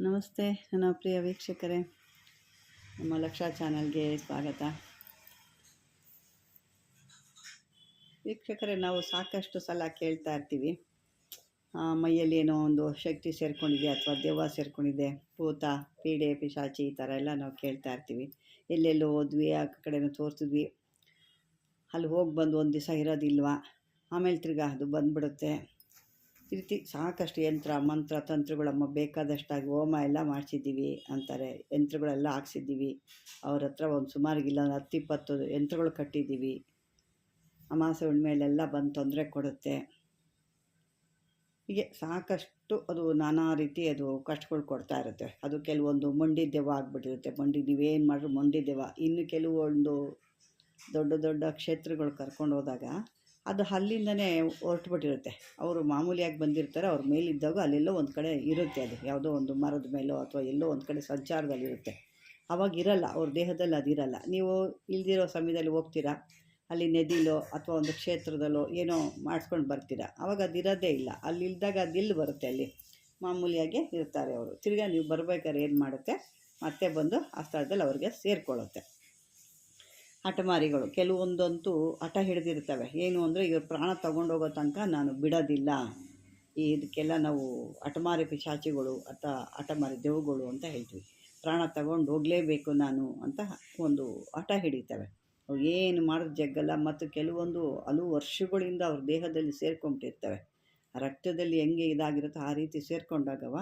ನಮಸ್ತೆ ನನ್ನ ಪ್ರಿಯ ವೀಕ್ಷಕರೇ. ನಮ್ಮ ಲಕ್ಷ ಚಾನಲ್ಗೆ ಸ್ವಾಗತ. ವೀಕ್ಷಕರೇ, ನಾವು ಸಾಕಷ್ಟು ಸಲ ಕೇಳ್ತಾ ಇರ್ತೀವಿ. ಮೈಯಲ್ಲಿ ಏನೋ ಒಂದು ಶಕ್ತಿ ಸೇರ್ಕೊಂಡಿದೆ ಅಥವಾ ದೆವ್ವ ಸೇರ್ಕೊಂಡಿದೆ, ಭೂತ, ಪೀಡೆ, ಪಿಶಾಚಿ ಈ ಥರ ಎಲ್ಲ ನಾವು ಕೇಳ್ತಾ ಇರ್ತೀವಿ. ಎಲ್ಲೆಲ್ಲೋ ಹೋದ್ವಿ, ಆ ಕಡೆನೂ ತೋರಿಸಿದ್ವಿ. ಅಲ್ಲಿ ಹೋಗಿ ಬಂದು ಒಂದು ದಿವಸ ಇರೋದಿಲ್ವಾ? ಆಮೇಲೆ ತಿರ್ಗಾ ಅದು ಬಂದ್ಬಿಡುತ್ತೆ. ಈ ರೀತಿ ಸಾಕಷ್ಟು ಯಂತ್ರ, ಮಂತ್ರ ತಂತ್ರಗಳು ಅಮ್ಮ ಬೇಕಾದಷ್ಟಾಗಿ ಹೋಮ ಎಲ್ಲ ಮಾಡಿಸಿದ್ದೀವಿ ಅಂತಾರೆ. ಯಂತ್ರಗಳೆಲ್ಲ ಹಾಕ್ಸಿದ್ದೀವಿ. ಅವ್ರ ಹತ್ರ ಒಂದು ಸುಮಾರಿಗಿಲ್ಲ, ಒಂದು ಹತ್ತು ಇಪ್ಪತ್ತು ಯಂತ್ರಗಳು ಕಟ್ಟಿದ್ದೀವಿ. ಅಮಾಸೆ ಹುಣ್ಮೇಲೆಲ್ಲ ಬಂದು ತೊಂದರೆ ಕೊಡುತ್ತೆ. ಹೀಗೆ ಸಾಕಷ್ಟು ಅದು ನಾನಾ ರೀತಿ ಅದು ಕಷ್ಟಗಳು ಕೊಡ್ತಾ ಇರುತ್ತೆ. ಅದು ಕೆಲವೊಂದು ಮಂಡಿ ದೆವ್ವ ಆಗಿಬಿಟ್ಟಿರುತ್ತೆ. ಮಂಡಿ ನೀವೇನು ಮಾಡಿದ್ರು ಮಂಡಿ ದೆವ್ವ. ಇನ್ನು ಕೆಲವೊಂದು ದೊಡ್ಡ ದೊಡ್ಡ ಕ್ಷೇತ್ರಗಳು ಕರ್ಕೊಂಡು ಹೋದಾಗ ಅದು ಅಲ್ಲಿಂದನೇ ಹೊರಟುಬಿಟ್ಟಿರುತ್ತೆ. ಅವರು ಮಾಮೂಲಿಯಾಗಿ ಬಂದಿರ್ತಾರೆ, ಅವ್ರ ಮೇಲಿದ್ದಾಗ ಅಲ್ಲೆಲ್ಲೋ ಒಂದು ಕಡೆ ಇರುತ್ತೆ ಅದು. ಯಾವುದೋ ಒಂದು ಮರದ ಮೇಲೋ ಅಥವಾ ಎಲ್ಲೋ ಒಂದು ಕಡೆ ಸಂಚಾರದಲ್ಲಿರುತ್ತೆ. ಅವಾಗ ಇರಲ್ಲ, ಅವ್ರ ದೇಹದಲ್ಲಿ ಅದಿರಲ್ಲ ನೀವು ಇಲ್ದಿರೋ ಸಮಯದಲ್ಲಿ ಹೋಗ್ತೀರಾ? ಅಲ್ಲಿ ನದಿಲೋ ಅಥವಾ ಒಂದು ಕ್ಷೇತ್ರದಲ್ಲೋ ಏನೋ ಮಾಡಿಸ್ಕೊಂಡು ಬರ್ತೀರಾ? ಅವಾಗ ಅದಿರೋದೇ ಇಲ್ಲ. ಅಲ್ಲಿ ಇಲ್ದಾಗ ಅದೆಲ್ಲಿ ಬರುತ್ತೆ ಅಲ್ಲಿ? ಮಾಮೂಲಿಯಾಗಿ ಇರ್ತಾರೆ ಅವರು. ತಿರ್ಗಾ ನೀವು ಬರ್ಬೇಕಾದ್ರೆ ಏನು ಮಾಡುತ್ತೆ? ಮತ್ತೆ ಬಂದು ಆ ಸ್ಥಳದಲ್ಲಿ ಅವ್ರಿಗೆ ಸೇರಿಕೊಳ್ಳುತ್ತೆ. ಹಠಮಾರಿಗಳು. ಕೆಲವೊಂದಂತೂ ಹಠ ಹಿಡಿದಿರ್ತವೆ. ಏನು ಅಂದರೆ ಇವ್ರ ಪ್ರಾಣ ತಗೊಂಡೋಗೋ ತನಕ ನಾನು ಬಿಡೋದಿಲ್ಲ. ಇದಕ್ಕೆಲ್ಲ ನಾವು ಹಠಮಾರಿ ಪಿಶಾಚಿಗಳು ಅಥವಾ ಹಠಮಾರಿ ದೇವುಗಳು ಅಂತ ಹೇಳ್ತೀವಿ. ಪ್ರಾಣ ತಗೊಂಡು ಹೋಗಲೇಬೇಕು ನಾನು ಅಂತ ಒಂದು ಹಠ ಹಿಡಿತವೆ. ಅವು ಏನು ಮಾಡೋದು ಜಗ್ಗಲ್ಲ. ಮತ್ತು ಕೆಲವೊಂದು ಹಲವು ವರ್ಷಗಳಿಂದ ಅವ್ರ ದೇಹದಲ್ಲಿ ಸೇರ್ಕೊಂಬಿಟ್ಟಿರ್ತವೆ. ರಕ್ತದಲ್ಲಿ ಹೆಂಗೆ ಇದಾಗಿರುತ್ತೋ ಆ ರೀತಿ ಸೇರ್ಕೊಂಡಾಗವ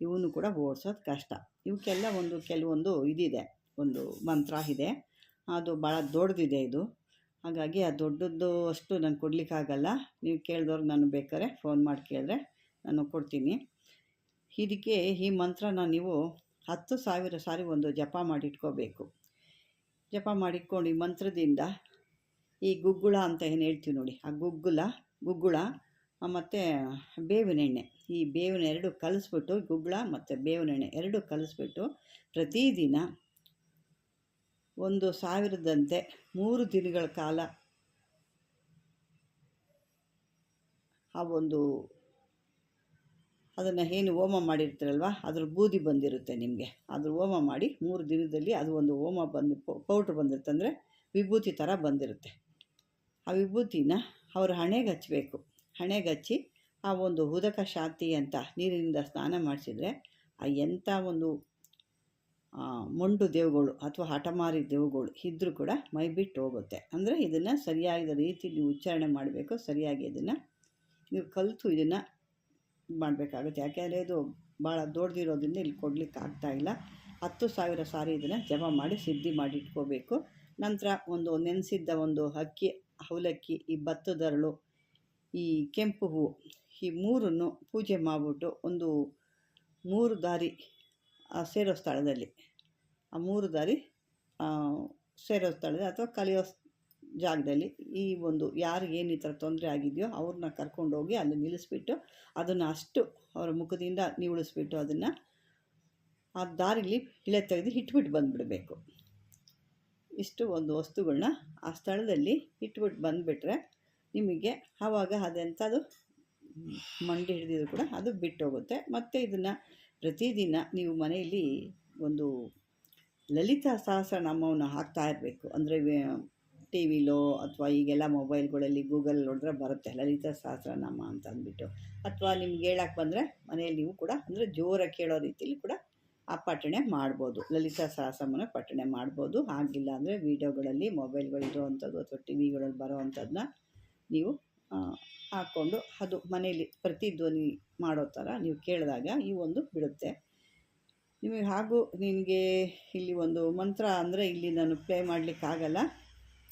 ಇವನು ಕೂಡ ಓಡಿಸೋದು ಕಷ್ಟ. ಇವಕ್ಕೆಲ್ಲ ಒಂದು ಕೆಲವೊಂದು ಇದಿದೆ. ಒಂದು ಮಂತ್ರ ಇದೆ. ಅದು ಭಾಳ ದೊಡ್ಡದಿದೆ ಇದು. ಹಾಗಾಗಿ ಆ ದೊಡ್ಡದ್ದು ಅಷ್ಟು ನಾನು ಕೊಡಲಿಕ್ಕಾಗಲ್ಲ. ನೀವು ಕೇಳಿದವ್ರಿಗೆ ನಾನು ಬೇಕಾದ್ರೆ ಫೋನ್ ಮಾಡಿ ಕೇಳಿದ್ರೆ ನಾನು ಕೊಡ್ತೀನಿ. ಇದಕ್ಕೆ ಈ ಮಂತ್ರನ ನೀವು ಹತ್ತು ಸಾವಿರ ಸಾರಿ ಒಂದು ಜಪ ಮಾಡಿಟ್ಕೋಬೇಕು. ಜಪ ಮಾಡಿಟ್ಕೊಂಡು ಈ ಮಂತ್ರದಿಂದ ಈ ಗುಗ್ಗುಳ ಅಂತ ಏನು ಹೇಳ್ತೀವಿ ನೋಡಿ, ಆ ಗುಗ್ಗುಳ ಗುಗ್ಗುಳ ಮತ್ತು ಬೇವಿನ ಎಣ್ಣೆ ಈ ಬೇವಿನ ಎರಡು ಕಲಿಸ್ಬಿಟ್ಟು ಗುಗ್ಗುಳ ಮತ್ತು ಬೇವಿನ ಎಣ್ಣೆ ಎರಡು ಕಲಿಸ್ಬಿಟ್ಟು ಪ್ರತಿದಿನ ಒಂದು ಸಾವಿರದಂತೆ ಮೂರು ದಿನಗಳ ಕಾಲ ಆ ಒಂದು ಅದನ್ನು ಏನು ಹೋಮ ಮಾಡಿರ್ತೀರಲ್ವ? ಅದ್ರ ಬೂದಿ ಬಂದಿರುತ್ತೆ ನಿಮಗೆ. ಅದ್ರ ಹೋಮ ಮಾಡಿ ಮೂರು ದಿನದಲ್ಲಿ ಅದು ಒಂದು ಹೋಮ ಬಂದು ಪೌಡ್ರ್ ಬಂದಿರುತ್ತೆ ಅಂದರೆ ವಿಭೂತಿ ಥರ ಬಂದಿರುತ್ತೆ. ಆ ವಿಭೂತಿನ ಅವರು ಹಣೆಗೆ ಹಚ್ಚಬೇಕು ಹಣೆಗೆ ಹಚ್ಚಿ ಆ ಒಂದು ಉದಕ ಶಾಂತಿ ಅಂತ ನೀರಿನಿಂದ ಸ್ನಾನ ಮಾಡಿಸಿದ್ರೆ ಆ ಎಂಥ ಒಂದು ಮೊಂಡು ದೇವುಗಳು ಅಥವಾ ಹಠಮಾರಿ ದೇವುಗಳು ಇದ್ದರೂ ಕೂಡ ಮೈ ಬಿಟ್ಟು ಹೋಗುತ್ತೆ. ಅಂದರೆ ಇದನ್ನು ಸರಿಯಾದ ರೀತಿ ನೀವು ಉಚ್ಚಾರಣೆ ಮಾಡಬೇಕು, ಸರಿಯಾಗಿ ಇದನ್ನು ನೀವು ಕಲಿತು ಇದನ್ನು ಮಾಡಬೇಕಾಗುತ್ತೆ. ಯಾಕೆಂದರೆ ಇದು ಭಾಳ ದೊಡ್ಡದಿರೋದ್ರಿಂದ ಇಲ್ಲಿ ಕೊಡಲಿಕ್ಕೆ ಆಗ್ತಾ ಇಲ್ಲ. ಹತ್ತು ಸಾವಿರ ಸಾರಿ ಇದನ್ನು ಜಮ ಮಾಡಿ ಸಿದ್ಧಿ ಮಾಡಿ ಇಟ್ಕೋಬೇಕು. ನಂತರ ಒಂದು ನೆನೆಸಿದ್ದ ಒಂದು ಅಕ್ಕಿ ಅವಲಕ್ಕಿ, ಈ ಭತ್ತದರಳು ಈ ಕೆಂಪು ಹೂವು ಈ ಮೂರನ್ನು ಪೂಜೆ ಮಾಡಿಬಿಟ್ಟು ಒಂದು ಮೂರು ದಾರಿ ಸೇರೋ ಸ್ಥಳದಲ್ಲಿ. ಆ ಮೂರು ದಾರಿ ಸೇರೋ ಸ್ಥಳದಲ್ಲಿ ಅಥವಾ ಕಲಿಯೋ ಜಾಗದಲ್ಲಿ. ಈ ಒಂದು ಯಾರಿಗೆ ಏನು ಈ ಥರ ತೊಂದರೆ ಆಗಿದೆಯೋ ಅವ್ರನ್ನ ಕರ್ಕೊಂಡೋಗಿ ಅಲ್ಲಿ ನಿಲ್ಲಿಸ್ಬಿಟ್ಟು ಅದನ್ನು ಅಷ್ಟು ಅವರ ಮುಖದಿಂದ ನಿವಳಿಸ್ಬಿಟ್ಟು ಅದನ್ನು ಆ ದಾರಿಲಿ ಇಳೆ ತೆಗೆದು ಇಟ್ಬಿಟ್ಟು ಬಂದುಬಿಡಬೇಕು. ಇಷ್ಟು ಒಂದು ವಸ್ತುಗಳನ್ನ ಆ ಸ್ಥಳದಲ್ಲಿ ಇಟ್ಬಿಟ್ಟು ಬಂದುಬಿಟ್ರೆ ನಿಮಗೆ ಆವಾಗ ಅದೆಂಥದ್ದು ಮಂಡಿ ಹಿಡಿದಿದ್ರು ಕೂಡ ಅದು ಬಿಟ್ಟೋಗುತ್ತೆ. ಮತ್ತು ಇದನ್ನು ಪ್ರತಿದಿನ ನೀವು ಮನೆಯಲ್ಲಿ ಒಂದು ಲಲಿತಾ ಸಹಸ್ರನಾಮವನ್ನು ಹಾಕ್ತಾ ಇರಬೇಕು. ಅಂದರೆ ಟಿ ವಿಲೋ ಅಥವಾ ಈಗೆಲ್ಲ ಮೊಬೈಲ್ಗಳಲ್ಲಿ ಗೂಗಲ್ ನೋಡಿದ್ರೆ ಬರುತ್ತೆ, ಲಲಿತಾ ಸಹಸ್ರನಾಮ ಅಂತ ಅಂದ್ಬಿಟ್ಟು. ಅಥವಾ ನಿಮ್ಗೆ ಹೇಳಕ್ಕೆ ಬಂದರೆ ಮನೆಯಲ್ಲಿ ನೀವು ಕೂಡ, ಅಂದರೆ ಜೋರಾಗಿ ಕೇಳೋ ರೀತಿಯಲ್ಲಿ ಕೂಡ ಆ ಪಠಣೆ ಮಾಡ್ಬೋದು. ಲಲಿತಾ ಸಹಸ್ರಮನ ಪಠಣೆ ಮಾಡ್ಬೋದು. ಆಗಿಲ್ಲ ಅಂದರೆ ವೀಡಿಯೋಗಳಲ್ಲಿ ಮೊಬೈಲ್ಗಳಿರೋ ಅಂಥದ್ದು ಅಥವಾ ಟಿ ವಿಗಳಲ್ಲಿ ಬರೋ ಅಂಥದ್ದನ್ನ ನೀವು ಹಾಕ್ಕೊಂಡು ಅದು ಮನೆಯಲ್ಲಿ ಪ್ರತಿಧ್ವನಿ ಮಾಡೋ ಥರ ನೀವು ಕೇಳಿದಾಗ ಈ ಒಂದು ಬಿಡುತ್ತೆ. ನಿಮಗೆ ಹಾಗೂ ನಿನಗೆ ಇಲ್ಲಿ ಒಂದು ಮಂತ್ರ ಅಂದರೆ ಇಲ್ಲಿ ನಾನು ಪ್ಲೇ ಮಾಡಲಿಕ್ಕಾಗಲ್ಲ.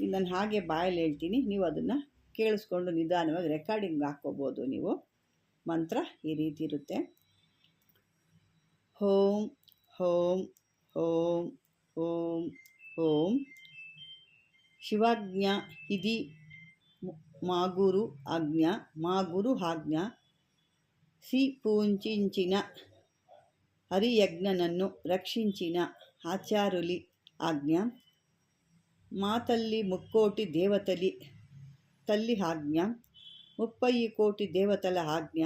ಇಲ್ಲಿ ನಾನು ಹಾಗೆ ಬಾಯಲ್ಲಿ ಹೇಳ್ತೀನಿ. ನೀವು ಅದನ್ನು ಕೇಳಿಸ್ಕೊಂಡು ನಿಧಾನವಾಗಿ ರೆಕಾರ್ಡಿಂಗ್ ಹಾಕ್ಕೋಬೋದು ನೀವು. ಮಂತ್ರ ಈ ರೀತಿ ಇರುತ್ತೆ. ಹೋಂ ಹೋಂ ಓಂ ಓಂ ಓಂ ಶಿವಾಜ್ಞ ಇದಿ ಮಾಗುರು ಗುರು ಮಾಗುರು ಮಾ సి పూంచించిన హరియజ్ఞనన్ను రక్షించిన ఆచారులి ఆజ్ఞ మా తల్లి ముక్కోటి దేవతలి తల్లి ఆజ్ఞ ముప్పై కోటి దేవతల ఆజ్ఞ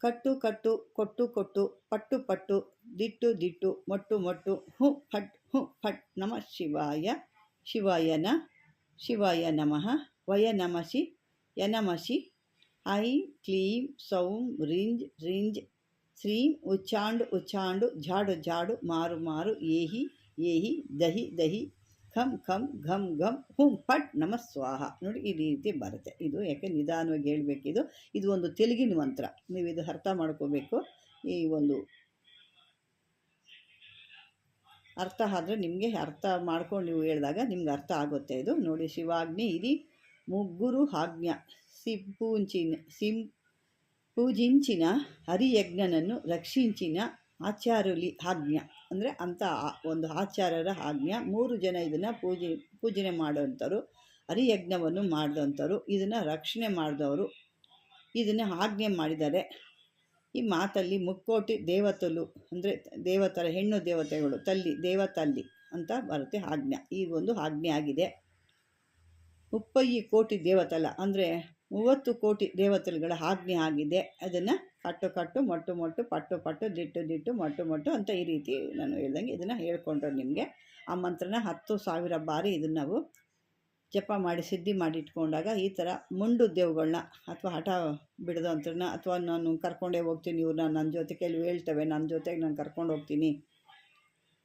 ಕಟ್ಟು ಕಟ್ಟು ಕೊಟ್ಟು ಕೊಟ್ಟು ಪಟ್ಟು ಪಟ್ಟು ದಿಟ್ಟು ದಿಟ್ಟು ಮೊಟ್ಟು ಮೊಟ್ಟು ಹು ಫಟ್ ಹು ಫಟ್ ನಮಃ ಶಿವಾಯ ಶಿವಾಯನ ಶಿವಾಯ ನಮಃ ವಯ ನಮಸಿ ಯನಮಸಿ ಐ ಕ್ಲೀಂ ಸೌಂ ರಿಂಜ್ ರಿಂಜ್ ಶ್ರೀಂ ಉಚ್ಚಾಂಡು ಉಚ್ಚಾಂಡು, ಝಾಡು ಝಾಡು, ಮಾರು ಮಾರು, ಏಹಿ ಏಹಿ, ದಹಿ ದಹಿ, ಖಂ ಖಂ, ಘಂ ಘಂ, ಹುಂ, ಪಟ್, ನಮ ಸ್ವಾಹ. ನೋಡಿ, ಈ ರೀತಿ ಬರುತ್ತೆ. ಇದು ಯಾಕೆ ನಿಧಾನವಾಗಿ ಹೇಳಬೇಕಿದು ಇದು? ಒಂದು ತೆಲುಗಿನ ಮಂತ್ರ. ನೀವು ಇದು ಅರ್ಥ ಮಾಡ್ಕೋಬೇಕು. ಈ ಒಂದು ಅರ್ಥ ಆದರೆ ನಿಮಗೆ ಅರ್ಥ ಮಾಡ್ಕೊಂಡು ನೀವು ಹೇಳಿದಾಗ ನಿಮ್ಗೆ ಅರ್ಥ ಆಗುತ್ತೆ ಇದು. ನೋಡಿ, ಶಿವಾಗ್ನಿ ಇದಿ ಮುಗ್ಗುರು ಆಜ್ಞ. ಸಿಂಪೂಂಚಿನ ಸಿಂ ಪೂಜಿಂಚಿನ ಹರಿಯಜ್ಞನನ್ನು ರಕ್ಷಿಂಚಿನ ಆಚಾರುಲಿ ಆಜ್ಞ, ಅಂದರೆ ಅಂಥ ಒಂದು ಆಚಾರ್ಯರ ಆಜ್ಞ. ಮೂರು ಜನ ಇದನ್ನು ಪೂಜೆ, ಪೂಜನೆ ಮಾಡೋಂಥವ್ರು ಹರಿಯಜ್ಞವನ್ನು ಮಾಡಿದಂಥವ್ರು ಇದನ್ನು ರಕ್ಷಣೆ ಮಾಡಿದವರು, ಇದನ್ನು ಆಜ್ಞೆ ಮಾಡಿದ್ದಾರೆ. ಈ ಮಾತಲ್ಲಿ ಮುಕ್ಕೋಟಿ ದೇವತಲು, ಅಂದರೆ ದೇವತರ, ಹೆಣ್ಣು ದೇವತೆಗಳು, ತಲ್ಲಿ, ದೇವತಲ್ಲಿ ಅಂತ ಬರುತ್ತೆ ಆಜ್ಞೆ. ಈ ಒಂದು ಆಜ್ಞೆ ಆಗಿದೆ. ಮುಪ್ಪೈ ಕೋಟಿ ದೇವತಲ, ಅಂದರೆ ಮೂವತ್ತು ಕೋಟಿ ದೇವತೆಗಳ ಆಜ್ಞೆ ಆಗಿದೆ. ಅದನ್ನು ಕಟ್ಟು ಕಟ್ಟು ಮೊಟ್ಟು ಮೊಟ್ಟು ಪಟ್ಟು ಪಟ್ಟು ದಿಟ್ಟು ದಿಟ್ಟು ಮೊಟ್ಟು ಮೊಟ್ಟು ಅಂತ ಈ ರೀತಿ ನಾನು ಹೇಳ್ದಂಗೆ ಇದನ್ನು ಹೇಳ್ಕೊಂಡ್ರೆ ನಿಮಗೆ. ಆ ಮಂತ್ರನ ಹತ್ತು ಸಾವಿರ ಬಾರಿ ಇದನ್ನು ನಾವು ಜಪ ಮಾಡಿ ಸಿದ್ಧಿ ಮಾಡಿ ಇಟ್ಕೊಂಡಾಗ ಈ ಥರ ಮುಂಡು ದೇವುಗಳನ್ನ ಅಥವಾ ಹಠ ಬಿಡದಂತ್ರನ ಅಥವಾ ನಾನು ಕರ್ಕೊಂಡೇ ಹೋಗ್ತೀನಿ ಇವ್ರನ್ನ ನನ್ನ ಜೊತೆ ಕೆಲವು ಹೇಳ್ತವೆ ನನ್ನ ಜೊತೆಗೆ ನಾನು ಕರ್ಕೊಂಡು ಹೋಗ್ತೀನಿ.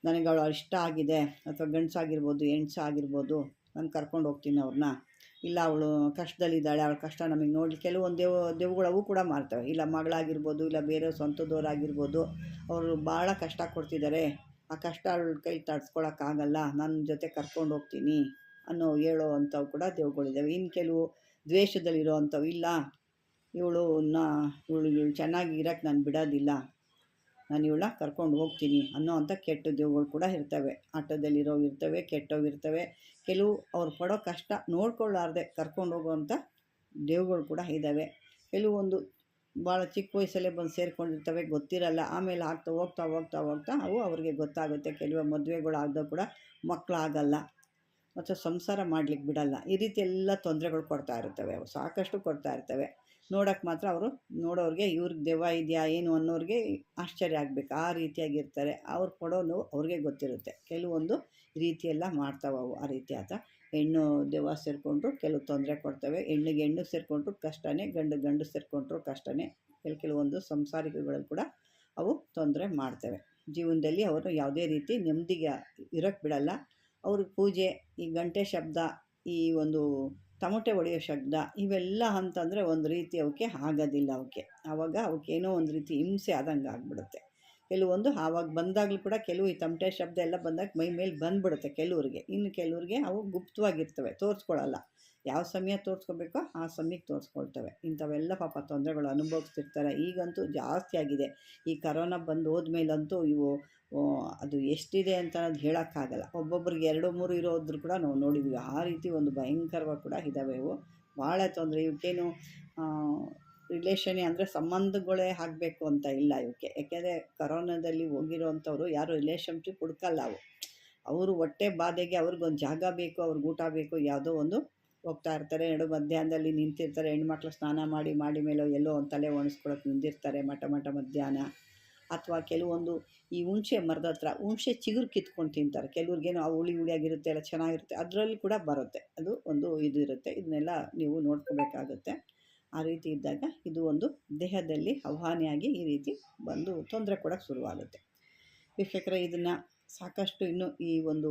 ನನಗೆ ಅವಳು ಇಷ್ಟ ಆಗಿದೆ ಅಥವಾ ಗಂಡಸಾಗಿರ್ಬೋದು ಹೆಣ್ಸಾಗಿರ್ಬೋದು ನಾನು ಕರ್ಕೊಂಡು ಹೋಗ್ತೀನಿ ಅವ್ರನ್ನ ಇಲ್ಲ ಅವಳು ಕಷ್ಟದಲ್ಲಿದ್ದಾಳೆ, ಅವಳ ಕಷ್ಟ ನಮಗೆ ನೋಡಿ ಕೆಲವೊಂದು ದೇವ ದೇವುಗಳು ಕೂಡ ಮಾಡ್ತವೆ. ಇಲ್ಲ ಮಗಳಾಗಿರ್ಬೋದು, ಇಲ್ಲ ಬೇರೆ ಸ್ವಂತದವರಾಗಿರ್ಬೋದು, ಅವರು ಭಾಳ ಕಷ್ಟ ಕೊಡ್ತಿದ್ದಾರೆ ಆ ಕಷ್ಟ ಅವಳ ಕೈ ತಡ್ಸ್ಕೊಳಕ್ಕಾಗಲ್ಲ ನನ್ನ ಜೊತೆ ಕರ್ಕೊಂಡು ಹೋಗ್ತೀನಿ ಅನ್ನೋ ಹೇಳೋ ಅಂಥವು ಕೂಡ ದೇವ್ಗಳಿದ್ದಾವೆ ಇನ್ನು ಕೆಲವು ದ್ವೇಷದಲ್ಲಿರೋ ಅಂಥವು ಇಲ್ಲ. ಇವಳು ನಾ, ಇವಳು ಇವಳು ಚೆನ್ನಾಗಿ ಇರೋಕ್ಕೆ ನಾನು ಬಿಡೋದಿಲ್ಲ. ನಾನು ಇವಳ ಕರ್ಕೊಂಡು ಹೋಗ್ತೀನಿ ಅನ್ನೋ ಅಂಥ ಕೆಟ್ಟ ದೇವುಗಳು ಕೂಡ ಇರ್ತವೆ. ಆಟೋದಲ್ಲಿರೋ ಇರ್ತವೆ ಕೆಟ್ಟೋಗಿರ್ತವೆ ಕೆಲವು ಅವ್ರು ಪಡೋ ಕಷ್ಟ ನೋಡ್ಕೊಳ್ಳಾರ್ದೆ ಕರ್ಕೊಂಡು ಹೋಗುವಂಥ ದೇವ್ಗಳು ಕೂಡ ಇದ್ದಾವೆ. ಕೆಲವೊಂದು ಭಾಳ ಚಿಕ್ಕ ವಯಸ್ಸಲ್ಲೇ ಬಂದು ಸೇರ್ಕೊಂಡಿರ್ತವೆ, ಗೊತ್ತಿರಲ್ಲ. ಆಮೇಲೆ ಆಗ್ತಾ ಹೋಗ್ತಾ ಹೋಗ್ತಾ ಹೋಗ್ತಾ ಅವು ಅವ್ರಿಗೆ ಗೊತ್ತಾಗುತ್ತೆ. ಕೆಲವು ಮದುವೆಗಳು ಆಗದವು ಕೂಡ ಮಕ್ಕಳಾಗಲ್ಲ ಮತ್ತು ಸಂಸಾರ ಮಾಡ್ಲಿಕ್ಕೆ ಬಿಡಲ್ಲ. ಈ ರೀತಿ ಎಲ್ಲ ತೊಂದರೆಗಳು ಕೊಡ್ತಾ ಇರ್ತವೆ. ಅವು ಸಾಕಷ್ಟು ಕೊಡ್ತಾ ಇರ್ತವೆ. ನೋಡೋಕ್ಕೆ ಮಾತ್ರ ಅವರು ನೋಡೋರಿಗೆ ಇವ್ರಿಗೆ ದೆವ್ವ ಇದೆಯಾ ಏನು ಅನ್ನೋರಿಗೆ ಆಶ್ಚರ್ಯ ಆಗಬೇಕು. ಆ ರೀತಿಯಾಗಿರ್ತಾರೆ. ಅವ್ರು ಕೊಡೋ ನೋವು ಅವ್ರಿಗೆ ಗೊತ್ತಿರುತ್ತೆ. ಕೆಲವೊಂದು ರೀತಿಯೆಲ್ಲ ಮಾಡ್ತಾವೆ ಅವು ಆ ರೀತಿ ಆತ. ಹೆಣ್ಣು ದೆವ್ವ ಸೇರಿಕೊಂಡ್ರು ಕೆಲವು ತೊಂದರೆ ಕೊಡ್ತವೆ. ಹೆಣ್ಣಿಗೆ ಹೆಣ್ಣು ಸೇರಿಕೊಂಡ್ರು ಕಷ್ಟನೇ, ಗಂಡು ಗಂಡು ಸೇರಿಕೊಂಡ್ರು ಕಷ್ಟನೇ. ಕೆಲ ಕೆಲವೊಂದು ಸಂಸಾರಿಕಗಳಲ್ಲಿ ಕೂಡ ಅವು ತೊಂದರೆ ಮಾಡ್ತವೆ. ಜೀವನದಲ್ಲಿ ಅವರು ಯಾವುದೇ ರೀತಿ ನೆಮ್ಮದಿಗೆ ಇರೋಕ್ಕೆ ಬಿಡಲ್ಲ. ಅವ್ರಿಗೆ ಪೂಜೆ, ಈ ಗಂಟೆ ಶಬ್ದ, ಈ ಒಂದು ತಮಟೆ ಹೊಡೆಯೋ ಶಬ್ದ, ಇವೆಲ್ಲ ಅಂತಂದರೆ ಒಂದು ರೀತಿ ಅವಕ್ಕೆ ಆಗೋದಿಲ್ಲ ಅವಕ್ಕೆ. ಆವಾಗ ಅವಕ್ಕೆ ಏನೋ ಒಂದು ರೀತಿ ಹಿಂಸೆ ಆದಂಗೆ ಆಗಿಬಿಡುತ್ತೆ. ಕೆಲವೊಂದು ಆವಾಗ ಬಂದಾಗಲೂ ಕೂಡ ಕೆಲವು ಈ ತಮಟೆ ಶಬ್ದ ಎಲ್ಲ ಬಂದಾಗ ಮೈ ಮೇಲೆ ಬಂದ್ಬಿಡುತ್ತೆ ಕೆಲವ್ರಿಗೆ. ಇನ್ನು ಕೆಲವ್ರಿಗೆ ಅವು ಗುಪ್ತವಾಗಿರ್ತವೆ ತೋರಿಸ್ಕೊಳ್ಳಲ್ಲ ಯಾವ ಸಮಯ ತೋರಿಸ್ಕೋಬೇಕೋ ಆ ಸಮಯಕ್ಕೆ ತೋರಿಸ್ಕೊಳ್ತವೆ. ಇಂಥವೆಲ್ಲ ಪಾಪ ತೊಂದರೆಗಳು ಅನುಭವಿಸ್ತಿರ್ತಾರೆ. ಈಗಂತೂ ಜಾಸ್ತಿ ಆಗಿದೆ. ಈ ಕರೋನಾ ಬಂದು ಹೋದ್ಮೇಲಂತೂ ಇವು ಅದು ಎಷ್ಟಿದೆ ಅಂತ ಅನ್ನೋದು ಹೇಳೋಕ್ಕಾಗಲ್ಲ. ಒಬ್ಬೊಬ್ರಿಗೆ ಎರಡು, ಮೂರು ಇರೋದ್ರು ಕೂಡ ನಾವು ನೋಡಿದ್ವಿ. ಆ ರೀತಿ ಒಂದು ಭಯಂಕರವಾಗಿ ಕೂಡ ಇದ್ದಾವೆ ಇವು. ಭಾಳ ತೊಂದರೆ. ಇವಕ್ಕೇನು ರಿಲೇಷನ್ನೇ ಅಂದರೆ ಸಂಬಂಧಗಳೇ ಆಗಬೇಕು ಅಂತ ಇಲ್ಲ ಇವಕ್ಕೆ. ಯಾಕೆಂದರೆ ಕರೋನಾದಲ್ಲಿ ಹೋಗಿರೋವಂಥವ್ರು ಯಾರು ರಿಲೇಷನ್ಶಿಪ್ ಹುಡ್ಕಲ್ಲ ಅವು. ಅವರು ಹೊಟ್ಟೆ ಬಾಧೆಗೆ ಅವ್ರಿಗೊಂದು ಜಾಗ ಬೇಕು, ಅವ್ರಿಗೆ ಊಟ ಬೇಕು, ಯಾವುದೋ ಒಂದು ಹೋಗ್ತಾ ಇರ್ತಾರೆ. ನಡು ಮಧ್ಯಾಹ್ನದಲ್ಲಿ ನಿಂತಿರ್ತಾರೆ. ಹೆಣ್ಮಕ್ಳು ಸ್ನಾನ ಮಾಡಿ ಮಾಡಿ ಮೇಲೆ ಎಲ್ಲೋ ಒಂದು ತಲೆ ಒಣಸ್ಕೊಳಕ್ಕೆ ನಿಂತಿರ್ತಾರೆ ಮಠ ಮಠ ಮಧ್ಯಾಹ್ನ. ಅಥವಾ ಕೆಲವೊಂದು ಈ ಹುಣಸೆ ಮರದ ಹತ್ರ, ಹುಣಸೆ ಚಿಗುರು ಕಿತ್ಕೊಂಡು ತಿಂತಾರೆ. ಕೆಲವ್ರಿಗೇನು ಆ ಹುಳಿ ಹುಳಿಯಾಗಿರುತ್ತೆ, ಎಲ್ಲ ಚೆನ್ನಾಗಿರುತ್ತೆ, ಅದರಲ್ಲಿ ಕೂಡ ಬರುತ್ತೆ. ಅದು ಒಂದು ಇದು ಇರುತ್ತೆ. ಇದನ್ನೆಲ್ಲ ನೀವು ನೋಡ್ಕೋಬೇಕಾಗುತ್ತೆ. ಆ ರೀತಿ ಇದ್ದಾಗ ಇದು ಒಂದು ದೇಹದಲ್ಲಿ ಆಹ್ವಾನಿಯಾಗಿ ಈ ರೀತಿ ಬಂದು ತೊಂದರೆ ಕೊಡೋಕೆ ಶುರುವಾಗುತ್ತೆ. ವೀಕ್ಷಕರೇ, ಇದನ್ನು ಸಾಕಷ್ಟು ಇನ್ನು ಈ ಒಂದು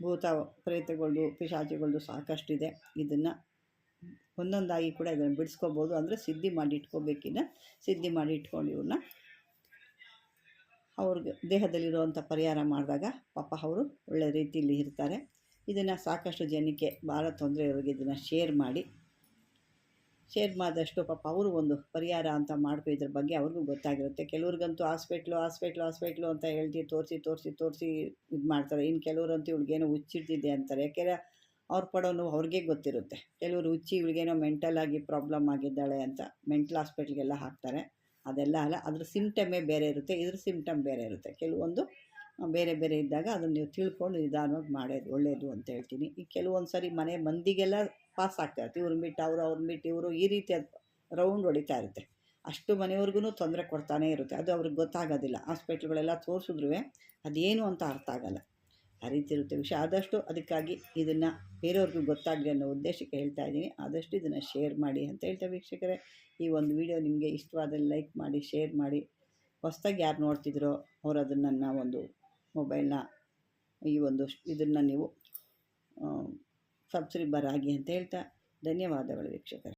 ಭೂತ ಪ್ರೇತಗಳದ್ದು ಸಾಕಷ್ಟು ಇದೆ ಇದನ್ನು ಒಂದೊಂದಾಗಿ ಕೂಡ ಇದನ್ನು ಬಿಡಿಸ್ಕೋಬೋದು. ಅಂದರೆ ಸಿದ್ಧಿ ಮಾಡಿ ಇಟ್ಕೋಬೇಕಿನ್ನ ಸಿದ್ಧಿ ಮಾಡಿ ಇಟ್ಕೊಂಡು ಇವ್ರನ್ನ ಅವ್ರಿಗೆ ದೇಹದಲ್ಲಿರುವಂಥ ಪರಿಹಾರ ಮಾಡಿದಾಗ ಪಾಪ ಅವರು ಒಳ್ಳೆ ರೀತಿಯಲ್ಲಿ ಇರ್ತಾರೆ. ಇದನ್ನು ಸಾಕಷ್ಟು ಜನಕ್ಕೆ ಭಾಳ ತೊಂದರೆ ಇರೋರಿಗೆ ಇದನ್ನು ಶೇರ್ ಮಾಡಿ. ಶೇರ್ ಮಾಡಿದಷ್ಟು ಪಾಪ ಅವರು ಒಂದು ಪರಿಹಾರ ಅಂತ ಮಾಡ್ಕೊ ಇದ್ರ ಬಗ್ಗೆ ಅವ್ರಿಗೂ ಗೊತ್ತಾಗಿರುತ್ತೆ. ಕೆಲವ್ರಿಗಂತೂ ಹಾಸ್ಪಿಟ್ಲು ಹಾಸ್ಪಿಟ್ಲು ಹಾಸ್ಪಿಟ್ಲು ಅಂತ ಹೇಳ್ತಿ, ತೋರಿಸಿ ತೋರಿಸಿ ತೋರಿಸಿ ಇದು ಮಾಡ್ತಾರೆ. ಇನ್ನು ಕೆಲವರಂತೂ ಇವ್ಳಿಗೇನೋ ಹುಚ್ಚಿಡ್ತಿದೆ ಅಂತಾರೆ. ಯಾಕೆಂದರೆ ಅವ್ರ ಪಡೋನು ಅವ್ರಿಗೆ ಗೊತ್ತಿರುತ್ತೆ. ಕೆಲವರು ಹುಚ್ಚಿ ಇವ್ಳಿಗೇನೋ ಮೆಂಟಲ್ ಆಗಿ ಪ್ರಾಬ್ಲಮ್ ಆಗಿದ್ದಾಳೆ ಅಂತ ಮೆಂಟಲ್ ಹಾಸ್ಪಿಟ್ಲಿಗೆಲ್ಲ ಹಾಕ್ತಾರೆ. ಅದೆಲ್ಲ ಅಲ್ಲ, ಅದ್ರ ಸಿಮ್ಟಮೇ ಬೇರೆ ಇರುತ್ತೆ, ಇದ್ರ ಸಿಮ್ಟಮ್ ಬೇರೆ ಇರುತ್ತೆ. ಕೆಲವೊಂದು ಬೇರೆ ಬೇರೆ ಇದ್ದಾಗ ಅದನ್ನು ನೀವು ತಿಳ್ಕೊಂಡು ನಿಧಾನವಾಗಿ ಮಾಡೋದು ಒಳ್ಳೆಯದು ಅಂತ ಹೇಳ್ತೀನಿ. ಈ ಕೆಲವೊಂದು ಸರಿ ಮನೆ ಮಂದಿಗೆಲ್ಲ ಪಾಸ್ ಆಗ್ತಾ ಇರುತ್ತೆ. ಇವ್ರ ಮೀಟ್ ಅವರು ಅವ್ರ ಮೀಟ್ ಇವರು ಈ ರೀತಿ ರೌಂಡ್ ಹೊಡಿತಾ ಇರುತ್ತೆ. ಅಷ್ಟು ಮನೆಯವ್ರಿಗೂ ತೊಂದರೆ ಕೊಡ್ತಾನೇ ಇರುತ್ತೆ. ಅದು ಅವ್ರಿಗೆ ಗೊತ್ತಾಗೋದಿಲ್ಲ. ಹಾಸ್ಪಿಟ್ಲ್ಗಳೆಲ್ಲ ತೋರಿಸಿದ್ರೂ ಅದೇನು ಅಂತ ಅರ್ಥ ಆಗಲ್ಲ. ಆ ರೀತಿ ಇರುತ್ತೆ ವಿಷಯ. ಆದಷ್ಟು ಅದಕ್ಕಾಗಿ ಇದನ್ನು ಬೇರೆಯವ್ರಿಗೂ ಗೊತ್ತಾಗಲಿ ಅನ್ನೋ ಉದ್ದೇಶಕ್ಕೆ ಹೇಳ್ತಾ ಇದ್ದೀನಿ. ಆದಷ್ಟು ಇದನ್ನು ಶೇರ್ ಮಾಡಿ ಅಂತ ಹೇಳ್ತಾ ವೀಕ್ಷಕರೇ. ಈ ಒಂದು ವಿಡಿಯೋ ನಿಮಗೆ ಇಷ್ಟವಾದಲ್ಲಿ ಲೈಕ್ ಮಾಡಿ, ಶೇರ್ ಮಾಡಿ. ಹೊಸ್ದಾಗಿ ಯಾರು ನೋಡ್ತಿದ್ರೋ ಅವರು ಅದನ್ನು ಒಂದು ಮೊಬೈಲ್ನ ಈ ಒಂದು ಇದನ್ನು ನೀವು ಸಬ್ಸ್ಕ್ರೈಬರ್ ಆಗಿ ಅಂತ ಹೇಳ್ತಾ ಧನ್ಯವಾದಗಳು ವೀಕ್ಷಕರೇ.